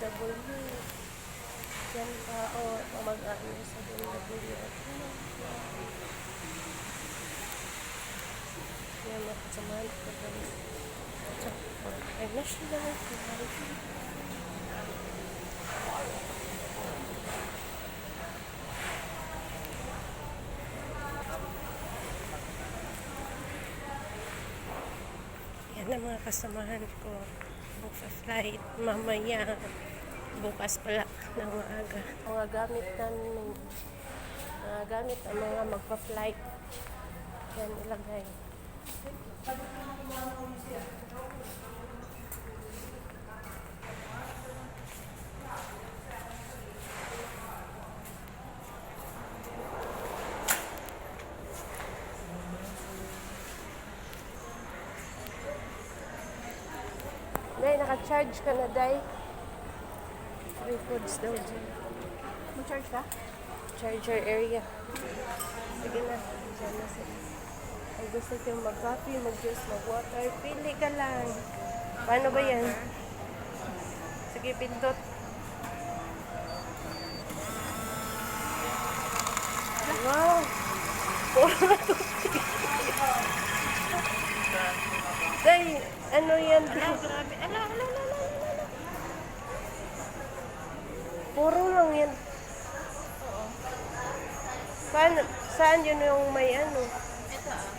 BMW. Yan pa, o, oh, mag-ano sa BMW. Yan, makasamahan ko guys. Sa international flight. Yan ang mga kasamahan ko. Magpa-flight mamaya. Bukas pala ng maaga. Mga gamit namin. Mga gamit ang mga magpa-flight. Yan ilagay. Day, naka-charge ka na, Day. Free foods daw dyan. Mag-charge ka? Charger area. Sige na. Diyan na sila. Kung gusto ko mag-coffee, mag-juice, mag-water, pili ka lang. Paano ba yan? Sige, pindot. Wow! Puro na tubig. Day, ano yan? Ala, grabe. Ala, ala, ala, ala, ala. Puro lang yan. Oo. Paano, saan yun yung may ano? Ito ah.